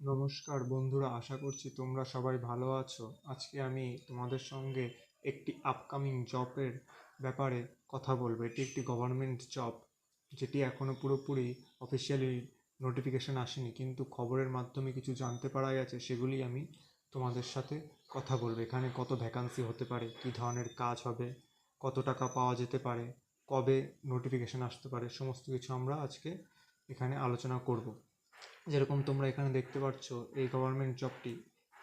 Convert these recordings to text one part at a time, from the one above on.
নমস্কার বন্ধুরা, আশা করছি তোমরা সবাই ভালো আছো। আজকে আমি তোমাদের সঙ্গে একটি আপকামিং জবের ব্যাপারে কথা বলব। এটি একটি গভর্নমেন্ট জব যেটি এখনও পুরোপুরি অফিসিয়ালি নোটিফিকেশন আসেনি, কিন্তু খবরের মাধ্যমে কিছু জানতে পারা গেছে সেগুলি আমি তোমাদের সাথে কথা বলব। এখানে কত ভ্যাকান্সি হতে পারে, কী ধরনের কাজ হবে, কত টাকা পাওয়া যেতে পারে, কবে নোটিফিকেশন আসতে পারে, সমস্ত কিছু আমরা আজকে এখানে আলোচনা করব। যেরকম তোমরা এখানে দেখতে পাচ্ছ, এই গভর্নমেন্ট জবটি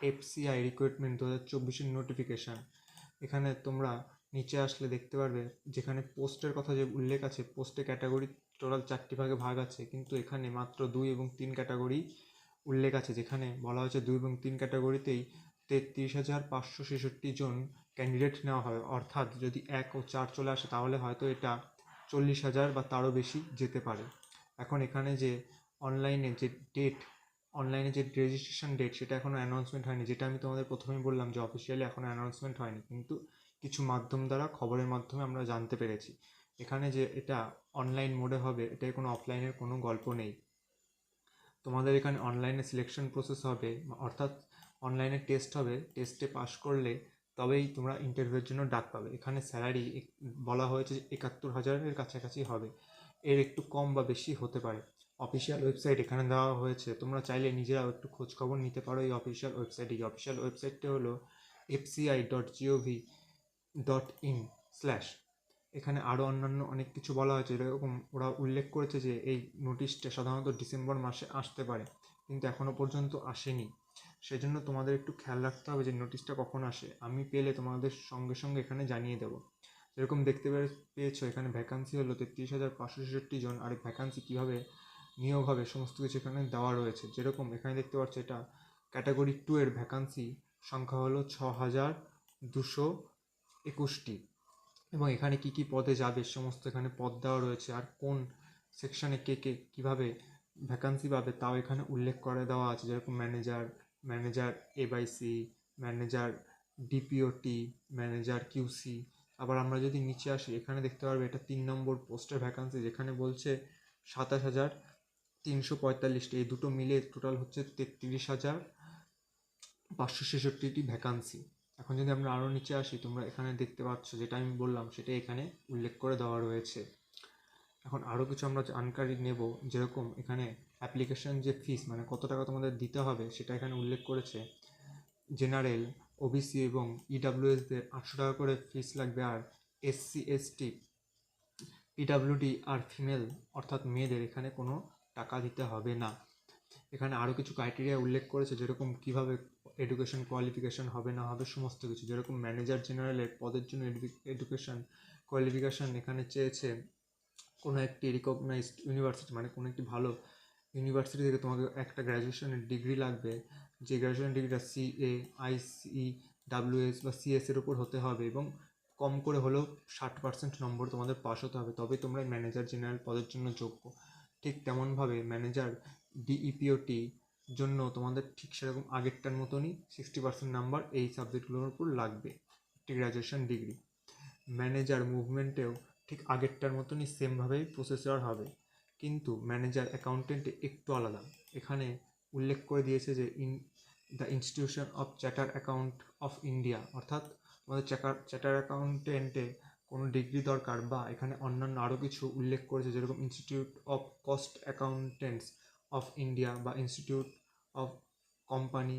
এফসিআই রিক্রুটমেন্ট দু হাজার চব্বিশের নোটিফিকেশান এখানে তোমরা নিচে আসলে দেখতে পারবে, যেখানে পোস্টের কথা যে উল্লেখ আছে পোস্টে ক্যাটাগরি টোটাল চারটি ভাগে ভাগ আছে, কিন্তু এখানে মাত্র দুই এবং তিন ক্যাটাগরি উল্লেখ আছে, যেখানে বলা হয়েছে দুই এবং তিন ক্যাটাগরিতেই তেত্রিশ হাজার পাঁচশো ছেষট্টি জন ক্যান্ডিডেট নেওয়া হয়। অর্থাৎ যদি এক ও চার চলে আসে, তাহলে হয়তো এটা চল্লিশ হাজার বা তারও বেশি যেতে পারে। এখন এখানে যে অনলাইনে যে ডেট অনলাইনে যে রেজিস্ট্রেশন ডেট সেটা এখনও অ্যানাউন্সমেন্ট হয়নি। যেটা আমি তোমাদের প্রথমেই বললাম যে অফিসিয়ালি এখনও অ্যানাউন্সমেন্ট হয়নি। কিন্তু কিছু মাধ্যম দ্বারা, খবরের মাধ্যমে আমরা জানতে পেরেছি। এখানে যে এটা অনলাইন মোডে হবে এটায় কোনো অফলাইনের কোনো গল্প নেই। তোমাদের এখানে অনলাইনে সিলেকশন প্রসেস হবে, অর্থাৎ অনলাইনে টেস্ট হবে। টেস্টে পাস করলে তবেই তোমরা ইন্টারভিউয়ের জন্য ডাক পাবে। এখানে স্যালারি বলা হয়েছে যে একাত্তর হাজারের কাছাকাছি হবে। এর একটু কম বা বেশি হতে পারে। অফিসিয়াল ওয়েবসাইট এখানে দেওয়া হয়েছে। তোমরা চাইলে নিজেরাও একটু খোঁজ খবর নিতে পারো এই অফিসিয়াল ওয়েবসাইটে এই অফিসিয়াল ওয়েবসাইটটি হলো FCI dot G O V dot in slash এখানে আরও অন্যান্য অনেক কিছু বলা হয়েছে এরকম ওরা উল্লেখ করেছে যে এই নোটিশটা সাধারণত ডিসেম্বর মাসে আসতে পারে, কিন্তু এখনও পর্যন্ত আসেনি। সেই জন্য তোমাদের একটু খেয়াল রাখতে হবে যে নোটিশটা কখন আসে। আমি পেলে তোমাদের সঙ্গে সঙ্গে এখানে জানিয়ে দেবো। যেরকম দেখতে পেয়েছ, এখানে ভ্যাকান্সি হলো তেত্রিশ হাজার পাঁচশো ছেষট্টি জন, আর ভ্যাকান্সি কীভাবে নিয়োগ হবে সমস্ত কিছু এখানে দেওয়া রয়েছে। যেরকম এখানে দেখতে পাচ্ছ এটা ক্যাটাগরি টু এর ভ্যাকান্সি সংখ্যা হলো ছ হাজার দুশো একুশটি। এবং এখানে কি কি পদে যাবে সমস্ত এখানে পদ দেওয়া রয়েছে আর কোন সেকশনে কে কে কীভাবে ভ্যাকান্সি পাবে তাও এখানে উল্লেখ করে দেওয়া আছে। যেরকম manager manager এবাইসি manager D P O T manager QC আবার আমরা যদি নিচে আসি, এখানে দেখতে পারবে এটা তিন নম্বর পোস্টের ভ্যাকান্সি যেখানে বলছে সাতাশ হাজার তিনশো পঁয়তাল্লিশটি এই দুটো মিলে টোটাল হচ্ছে তেত্রিশ হাজার পাঁচশো ছেষট্টিটি ভ্যাকান্সি এখন যদি আমরা আরও নিচে আসি, তোমরা এখানে দেখতে পাচ্ছ যেটা আমি বললাম, সেটা এখানে উল্লেখ করে দেওয়া রয়েছে। এখন আরও কিছু আমরা জানকারি নেব, যেরকম এখানে অ্যাপ্লিকেশন যে ফিস মানে কত টাকা তোমাদের দিতে হবে, সেটা এখানে উল্লেখ করেছে। জেনারেল ওবিসি এবং ইডাব্লিউএসদের আটশো টাকা করে ফিস লাগবে আর এসসি এসটি পিডাব্লিউডি আর ফিমেল অর্থাৎ মেয়েদের এখানে কোনো টাকা দিতে হবে না। এখানে আরও কিছু ক্রাইটেরিয়া উল্লেখ করেছে যেরকম কীভাবে এডুকেশন কোয়ালিফিকেশান হবে না হবে, সমস্ত কিছু। যেরকম ম্যানেজার জেনারেলের পদের জন্য এডুকেশান কোয়ালিফিকেশান এখানে চেয়েছে, কোনো একটি রিকগনাইজড ইউনিভার্সিটি মানে কোনো একটি ভালো ইউনিভার্সিটি থেকে তোমাকে একটা গ্র্যাজুয়েশনের ডিগ্রি লাগবে। যে গ্র্যাজুয়েশন ডিগ্রিটা সি এ আইসি ডাব্লিউএস বা সিএসের ওপর হতে হবে এবং কম করে হলেও ষাট পার্সেন্ট নম্বর তোমাদের পাস হতে হবে। তবে তোমরা ম্যানেজার জেনারেল পদের জন্য যোগ্য। ঠিক তেমনভাবে ম্যানেজার ডিইপিওটি জন্য তোমাদের ঠিক সেরকম আগেরটার মতনই সিক্সটি পার্সেন্ট নাম্বার এই সাবজেক্টগুলোর উপর লাগবে, একটি গ্র্যাজুয়েশন ডিগ্রি ম্যানেজার মুভমেন্টেও ঠিক আগেরটার মতনই সেমভাবেই প্রসেসর হবে। কিন্তু ম্যানেজার অ্যাকাউন্টেন্টে একটু আলাদা। এখানে উল্লেখ করে দিয়েছে যে in the institution of chartered account of India অর্থাৎ তোমাদের চ্যাকার চ্যাটার অ্যাকাউন্টেন্টে কোনো ডিগ্রি দরকার বা এখানে অন্যান্য আরও কিছু উল্লেখ করেছে যেরকম institute of cost accountants of India বা institute of company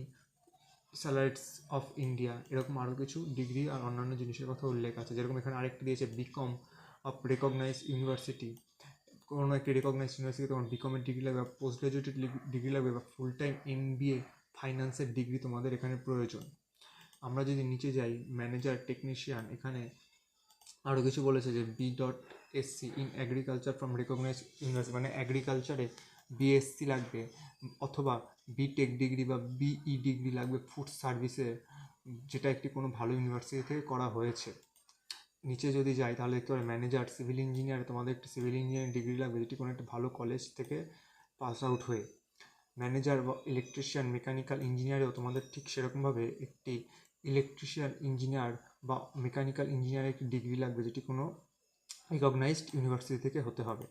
salaries of India এরকম আরও কিছু ডিগ্রি আর অন্যান্য জিনিসের কথা উল্লেখ আছে। যেরকম এখানে আরেকটি দিয়েছে বিকম অফ রেকগনাইজ ইউনিভার্সিটি কোনো একটি রেকগনাইজ ইউনিভার্সিটি তোমার বিকমের ডিগ্রি লাগবে বা পোস্ট গ্রাজুয়েটেড ডিগ্রি লাগবে বা full time M B A ফাইন্যান্সের ডিগ্রি তোমাদের এখানে প্রয়োজন। আমরা যদি নিচে যাই ম্যানেজার টেকনিশিয়ান এখানে আরও কিছু বলেছে যে B dot SC in agriculture from recognise university মানে অ্যাগ্রিকালচারে বিএসসি লাগবে, অথবা বিটেক ডিগ্রি বা বিই ডিগ্রি লাগবে ফুড সার্ভিসে যেটা একটি কোনো ভালো ইউনিভার্সিটি থেকে করা হয়েছে। নিচে যদি যাই তাহলে পারে ম্যানেজার সিভিল ইঞ্জিনিয়ার তোমাদের একটি সিভিল ইঞ্জিনিয়ারিং ডিগ্রি লাগবে, যেটি কোনো একটা ভালো কলেজ থেকে পাস আউট হয়ে। ম্যানেজার বা ইলেকট্রিশিয়ান মেকানিক্যাল ইঞ্জিনিয়ারেও তোমাদের ঠিক সেরকমভাবে একটি ইলেকট্রিশিয়ান ইঞ্জিনিয়ার বা মেকানিক্যাল ইঞ্জিনিয়ারের একটি ডিগ্রি লাগবে যেটি কোনো রিকগনাইজড ইউনিভার্সিটি থেকে হতে হবে।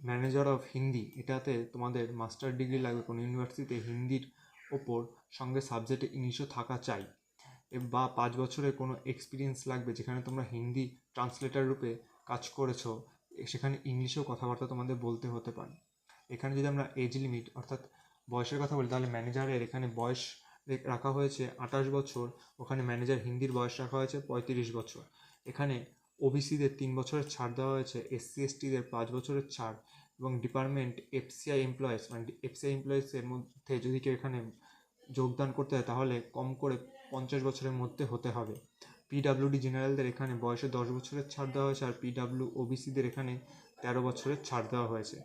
ম্যানেজার অফ হিন্দি এটাতে তোমাদের মাস্টার ডিগ্রি লাগবে। কোনো ইউনিভার্সিটিতে হিন্দির ওপর সঙ্গে সাবজেক্টে ইংলিশও থাকা চাই। বা পাঁচ বছরের কোনো এক্সপিরিয়েন্স লাগবে যেখানে তোমরা হিন্দি ট্রান্সলেটার রূপে কাজ করেছ, সেখানে ইংলিশেও কথাবার্তা তোমাদের বলতে হতে পারে। এখানে যদি আমরা এজ লিমিট অর্থাৎ বয়সের কথা বলি, তাহলে ম্যানেজারের এখানে বয়স রাখা হয়েছে আঠাশ বছর, ওখানে ম্যানেজার হিন্দির বয়স রাখা হয়েছে পঁয়ত্রিশ বছর। এখানে ওবিসিদের তিন বছরের ছাড় দেওয়া হয়েছে এসসি এসটিদের পাঁচ বছরের ছাড় এবং ডিপার্টমেন্ট এফসিআই এমপ্লয়েজ মানে এফসিআই এমপ্লয়েজের মধ্যে যদি কেউ এখানে যোগদান করতে হয়, তাহলে কম করে পঞ্চাশ বছরের মধ্যে হতে হবে। পিডাব্লিউডি জেনারেলদের এখানে বয়সে দশ বছরের ছাড় দেওয়া হয়েছে আর পিডাব্লিউ ওবিসিদের এখানে তেরো বছরের ছাড় দেওয়া হয়েছে।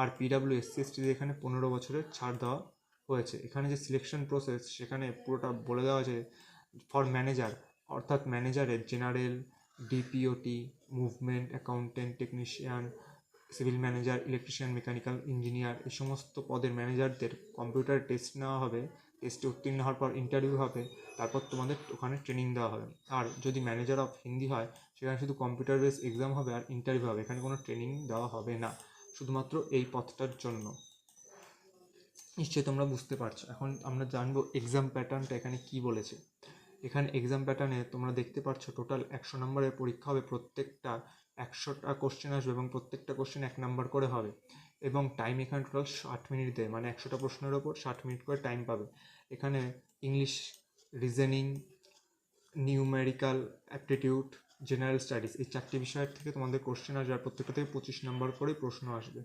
আর পিডাব্লিউ এসসি এসটিদের এখানে পনেরো বছরের ছাড় দেওয়া হয়েছে। এখানে যে সিলেকশন প্রসেস সেখানে পুরোটা বলে দেওয়া আছে ফর ম্যানেজার অর্থাৎ ম্যানেজারের general D P O T movement accountant technician civil manager electrician mechanical engineer এই সমস্ত পদের ম্যানেজারদের কম্পিউটার টেস্ট নেওয়া হবে। টেস্টে উত্তীর্ণ হওয়ার পর ইন্টারভিউ হবে, তারপর তোমাদের ওখানে ট্রেনিং দেওয়া হবে। আর যদি ম্যানেজার অফ হিন্দি হয়, সেখানে শুধু কম্পিউটার বেস এক্সাম হবে আর ইন্টারভিউ হবে, এখানে কোনো ট্রেনিং দেওয়া হবে না। শুধুমাত্র এই পথটার জন্য। নিশ্চয়ই তোমরা বুঝতে পারছ। এখন আমরা জানব এক্সাম প্যাটার্নটা এখানে কি বলেছে। এখানে এক্সাম প্যাটার্নে তোমরা দেখতে পাচ্ছ টোটাল একশো নম্বরের পরীক্ষা হবে, প্রত্যেকটা একশোটা কোশ্চেন আসবে এবং প্রত্যেকটা কোশ্চেন এক নম্বর করে হবে। এবং টাইম এখানে টোটাল ষাট মিনিট দেয় মানে একশোটা প্রশ্নের ওপর ষাট মিনিট করে টাইম পাবে। এখানে English reasoning numerical aptitude general studies এই চারটি বিষয়ের থেকে তোমাদের কোশ্চেন আসবে আর প্রত্যেকটা থেকে পঁচিশ নম্বর করেই প্রশ্ন আসবে।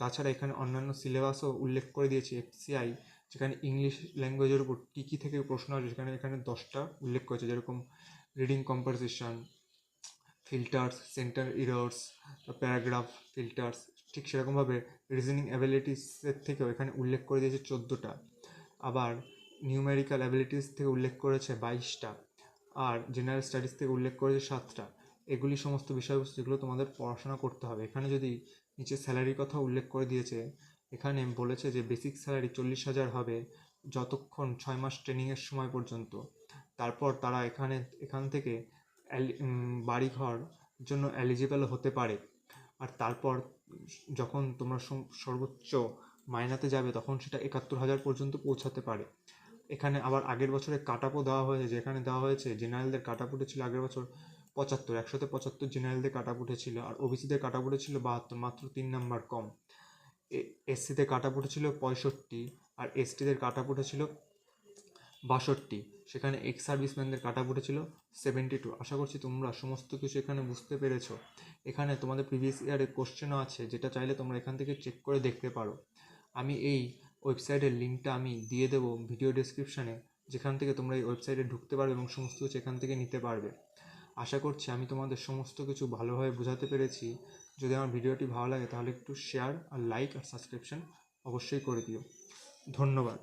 তাছাড়া এখানে অন্যান্য সিলেবাসও উল্লেখ করে দিয়েছে এফসিআই যেখানে ইংলিশ ল্যাঙ্গুয়েজের উপর কী কী থেকে প্রশ্ন আসবে সেখানে এখানে দশটা উল্লেখ করেছে, যেরকম reading comprehension filters centre errors paragraph filters ঠিক সেরকমভাবে রিজনিং অ্যাবিলিটিসের থেকেও এখানে উল্লেখ করে দিয়েছে চোদ্দোটা। আবার নিউমেরিক্যাল অ্যাবিলিটিস থেকে উল্লেখ করেছে বাইশটা। আর জেনারেল স্টাডিজ থেকে উল্লেখ করেছে সাতটা। এগুলি সমস্ত বিষয়বস্তু যেগুলো তোমাদের পড়াশোনা করতে হবে। এখানে যদি নিচে স্যালারির কথা উল্লেখ করে দিয়েছে। এখানে বলেছে যে, বেসিক স্যালারি চল্লিশ হাজার হবে যতক্ষণ ছয় মাস ট্রেনিংয়ের সময় পর্যন্ত। তারপর তারা এখানে, এখান থেকে বাড়িঘর জন্য এলিজিবল হতে পারে। আর তারপর যখন তোমরা সর্বোচ্চ মাইনাতে যাবে, তখন সেটা একাত্তর হাজার পর্যন্ত পৌঁছাতে পারে। এখানে আবার আগের বছরে কাটাপও দেওয়া হয়েছে, যেখানে দেওয়া হয়েছে জেনারেলদের কাটাপ উঠেছিল আগের বছর পঁচাত্তর, একশোতে পঁচাত্তর জেনারেলদের কাটাপ উঠেছিল আর ওবিসিদের কাটাপ উঠেছিল বাহাত্তর, মাত্র তিন নাম্বার কম। এসসিতে কাটাপ উঠেছিল পঁয়ষট্টি আর এসটিদের কাটাপ উঠেছিল বাষট্টি। সেখানে এক্স সার্ভিসম্যানদের কাটা উঠেছিল সেভেন্টি টু আশা করছি তোমরা সমস্ত কিছু এখানে বুঝতে পেরেছ। এখানে তোমাদের প্রিভিয়াস ইয়ারের কোশ্চেনও আছে, যেটা চাইলে তোমরা এখান থেকে চেক করে দেখতে পারো। আমি এই ওয়েবসাইটের লিঙ্কটা আমি দিয়ে দেবো ভিডিও ডেসক্রিপশানে যেখান থেকে তোমরা এই ওয়েবসাইটে ঢুকতে পারবে এবং সমস্ত কিছু এখান থেকে নিতে পারবে। আশা করছি আমি তোমাদের সমস্ত কিছু ভালোভাবে বোঝাতে পেরেছি। যদি আমার ভিডিওটি ভালো লাগে তাহলে একটু শেয়ার আর লাইক আর সাবস্ক্রিপশন অবশ্যই করে দিও। ধন্যবাদ।